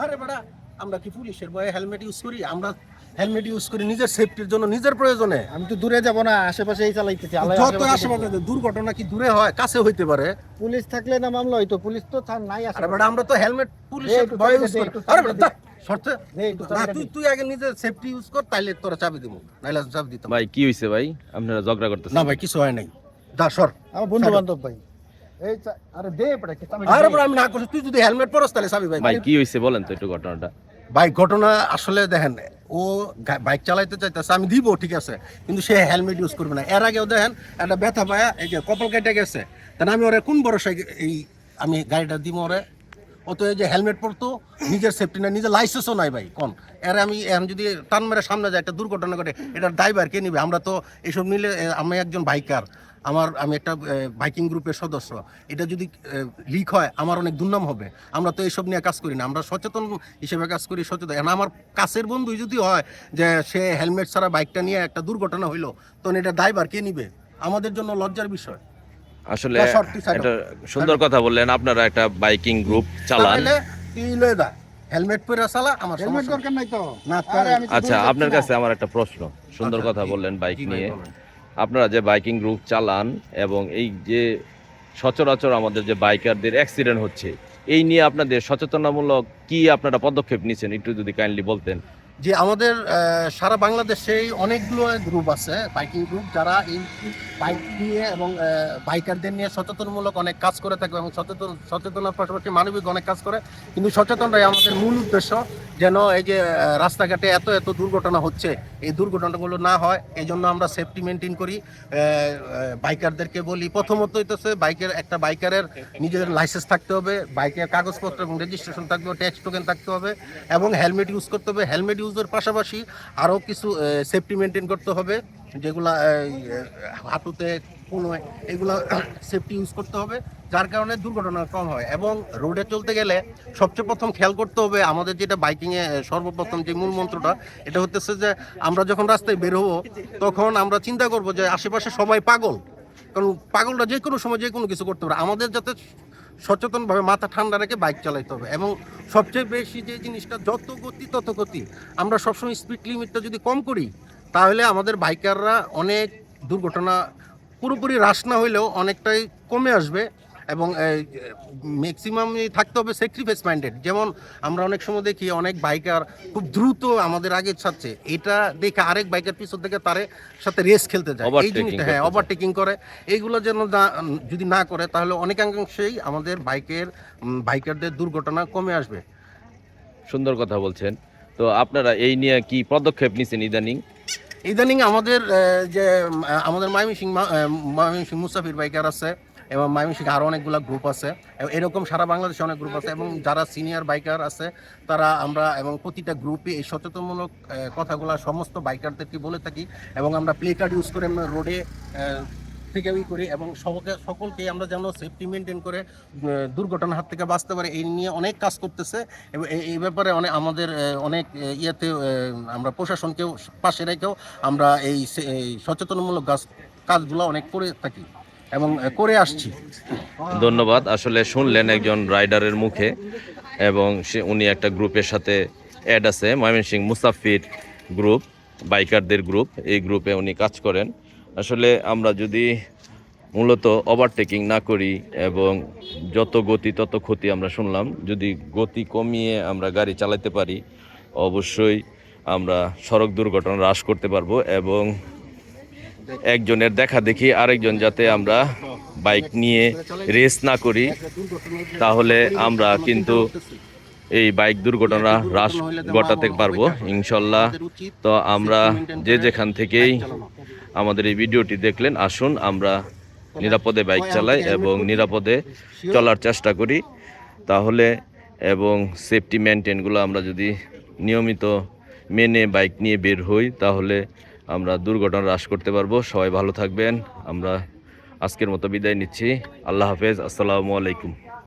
আরে বেটা আমরা কি পুলিশের ভয়ে হেলমেট ইউজ করি? আমরা হেলমেট ইউজ করি নিজের সেফটির জন্য নিজের প্রয়োজনে। আমি তো দূরে যাব না আশেপাশে এই চালাইতেছি যত আশেপাশে দুর্ঘটনা কি দূরে হয় কাছে হইতে পারে। পুলিশ থাকলে না মামলা হইতো পুলিশ তো থা- নাই আরে বেটা আমরা তো হেলমেট পুলিশের একটু ইউজ করি। আরে বেটা শর্তে না তুই তুই আগে নিজের সেফটি ইউজ কর তাইলে তোরা চাবি দিব নাইলে চাবি দিতাম। ভাই কি হয়েছে ভাই? আপনারা ঝগড়া করতেছেন। না ভাই কিছু হয় নাই। যা সর। আমার বন্ধু বান্ধব ভাই। আরে আমি না করছি তুই যদি হেলমেট পরস তাহলে চাবি ভাই। ভাই কি হয়েছে বলেন তো একটু ঘটনাটা? বাইক ঘটনা আসলে দেখেন ও বাইক চালাইতে চাইতেছে আমি দিব ঠিক আছে কিন্তু সে হেলমেট ইউজ করবে না। এর আগেও দেখেন একটা ব্যথা পায়া এই যে কপাল কেটে গেছে। তাহলে আমি ওরে কোন ভরসায় এই আমি গাড়িটা দিব ওরে? ও তো এই যে হেলমেট পরতো নিজের সেফটি না নিজের লাইসেন্সও নাই ভাই কোন? এর আমি এখন যদি টান মেরে সামনে যায় একটা দুর্ঘটনা ঘটে এটার ড্রাইভার কে নিবে? আমরা তো এসব নিলে আমি একজন বাইকার আমার আমি একটা বাইকিং গ্রুপের সদস্য। এটা যদি লিক হয় আমার অনেক দুর্নাম হবে। আমরা তো এইসব নিয়ে কাজ করি না। আমরা সচেতন হিসেবে কাজ করি সচেতন। এখন আমার কাছের বন্ধু যদি হয় যে সে হেলমেট ছাড়া বাইকটা নিয়ে একটা দুর্ঘটনা হইল তখন এটা ড্রাইভার কে নিবে? আমাদের জন্য লজ্জার বিষয়। আসলে একটা সুন্দর কথা বললেন। আপনারা একটা বাইকিং গ্রুপ চালান। হেলমেট পরে চালা আমার হেলমেট দরকার নাই তো? তো আচ্ছা আপনার কাছে আমার একটা প্রশ্ন। সুন্দর আচ্ছা, কথা বললেন বাইক নিয়ে। আপনারা যে বাইকিং গ্রুপ চালান এবং এই যে সচরাচর আমাদের যে বাইকারদের অ্যাক্সিডেন্ট হচ্ছে, এই নিয়ে আপনাদের সচেতনামূলক কি আপনারা পদক্ষেপ নিচ্ছেন একটু যদি কাইন্ডলি বলতেন। যে আমাদের সারা বাংলাদেশেই অনেকগুলো গ্রুপ আছে বাইকিং গ্রুপ যারা এই বাইক নিয়ে এবং বাইকারদের নিয়ে সচেতনমূলক অনেক কাজ করে থাকে এবং সচেতন, সচেতনার পাশাপাশি মানবিক অনেক কাজ করে। কিন্তু সচেতনটাই আমাদের মূল উদ্দেশ্য যেন এই যে রাস্তাঘাটে এত এত দুর্ঘটনা হচ্ছে, এই দুর্ঘটনাগুলো না হয় এই জন্য আমরা সেফটি মেনটেন করি। বাইকারদেরকে বলি, প্রথমত হইতেছে বাইকের একটা বাইকারের নিজের লাইসেন্স থাকতে হবে বাইকের কাগজপত্র এবং রেজিস্ট্রেশন থাকতে হবে ট্যাক্স টোকেন থাকতে হবে এবং হেলমেট ইউজ করতে হবে। হেলমেট ইউজের পাশাপাশি আরও কিছু সেফটি মেনটেন করতে হবে, যেগুলা হাঁটুতে কোনো এগুলো সেফটি ইউজ করতে হবে, যার কারণে দুর্ঘটনা কম হয়। এবং রোডে চলতে গেলে সবচেয়ে প্রথম খেয়াল করতে হবে আমাদের যেটা বাইকিংয়ে সর্বপ্রথম যে মূল মন্ত্রটা, এটা হতেছে যে আমরা যখন রাস্তায় বের হব, তখন আমরা চিন্তা করব যে আশেপাশে সবাই পাগল। কারণ পাগলরা যে কোনো সময় যে কোনো কিছু করতে পারে। আমাদের যাতে সচেতনভাবে মাথা ঠান্ডা রেখে বাইক চালাইতে হবে। এবং সবচেয়ে বেশি যে জিনিসটা যত গতি তত গতি, আমরা সবসময় স্পিড লিমিটটা যদি কম করি, তাহলে আমাদের বাইকাররা অনেক দুর্ঘটনা, পুরোপুরি হ্রাস না হইলেও অনেকটাই কমে আসবে। এবং ম্যাক্সিমাম থাকতে হবে স্যাক্রিফাইস মাইন্ডেড যেমন আমরা অনেক সময় দেখি অনেক বাইকার খুব দ্রুত আমাদের আগে ছাড়ছে। এটা দেখে আরেক বাইকের পিছন থেকে তারে সাথে রেস খেলতে যায়। এই জিনিসটা হ্যাঁ ওভারটেকিং করে। এইগুলো যেন যদি না করে তাহলে অনেকাংশেই আমাদের বাইকের বাইকারদের দুর্ঘটনা কমে আসবে। সুন্দর কথা বলছেন। তো আপনারা এই নিয়ে কি পদক্ষেপ নিচ্ছেন ইদানিং? ইদানিং আমাদের যে আমাদের ময়মনসিং ময়মনসিং মুসাফির বাইকার আছে। এবং ময়মনসিং আরও অনেকগুলো গ্রুপ আছে। এবং এরকম সারা বাংলাদেশে অনেক গ্রুপ আছে এবং যারা সিনিয়র বাইকার আছে, তারা আমরা এবং প্রতিটা গ্রুপে এই সচেতনমূলক কথাগুলো সমস্ত বাইকারদেরকে বলে থাকি এবং আমরা প্লে কার্ড ইউজ করে আমরা রোডে থেকে ই করি এবং সবকে, সকলকে আমরা যেন সেফটি মেনটেন করে দুর্ঘটনার হাত থেকে বাঁচতে পারি, এই নিয়ে অনেক কাজ করতেছে। এবং এই- ব্যাপারে অনেক আমাদের অনেক ইয়েতে আমরা প্রশাসনকেও পাশে রেখেও আমরা এই সচেতনমূলক কাজ, কাজগুলো অনেক করে থাকি। এবং করে আসছি। ধন্যবাদ। আসলে শুনলেন একজন রাইডারের মুখে এবং সে, উনি একটা গ্রুপের সাথে অ্যাড আছে ময়মনসিং মুসাফির গ্রুপ, বাইকারদের গ্রুপ। এই গ্রুপে উনি কাজ করেন। আসলে আমরা যদি মূলত ওভারটেকিং না করি এবং যত গতি, তত ক্ষতি আমরা শুনলাম, যদি গতি কমিয়ে আমরা গাড়ি চালাতে পারি, অবশ্যই আমরা সড়ক দুর্ঘটনা হ্রাস করতে পারব এবং একজনের দেখা দেখি, আরেকজন যাতে আমরা বাইক নিয়ে রেস না করি, তাহলে আমরা কিন্তু এই বাইক দুর্ঘটনা হ্রাস ঘটাতে পারব, ইনশাল্লাহ। তো আমরা যে যেখান থেকেই আমাদের এই ভিডিওটি দেখলেন, আসুন, আমরা নিরাপদে বাইক চালাই এবং নিরাপদে চলার চেষ্টা করি। তাহলে এবং সেফটি মেনটেনগুলো আমরা যদি নিয়মিত মেনে বাইক নিয়ে বের হই, তাহলে আমরা দুর্ঘটনা হ্রাস করতে পারব। সবাই ভালো থাকবেন। আমরা আজকের মতো বিদায় নিচ্ছি। আল্লাহ হাফেজ। আসসালামু আলাইকুম।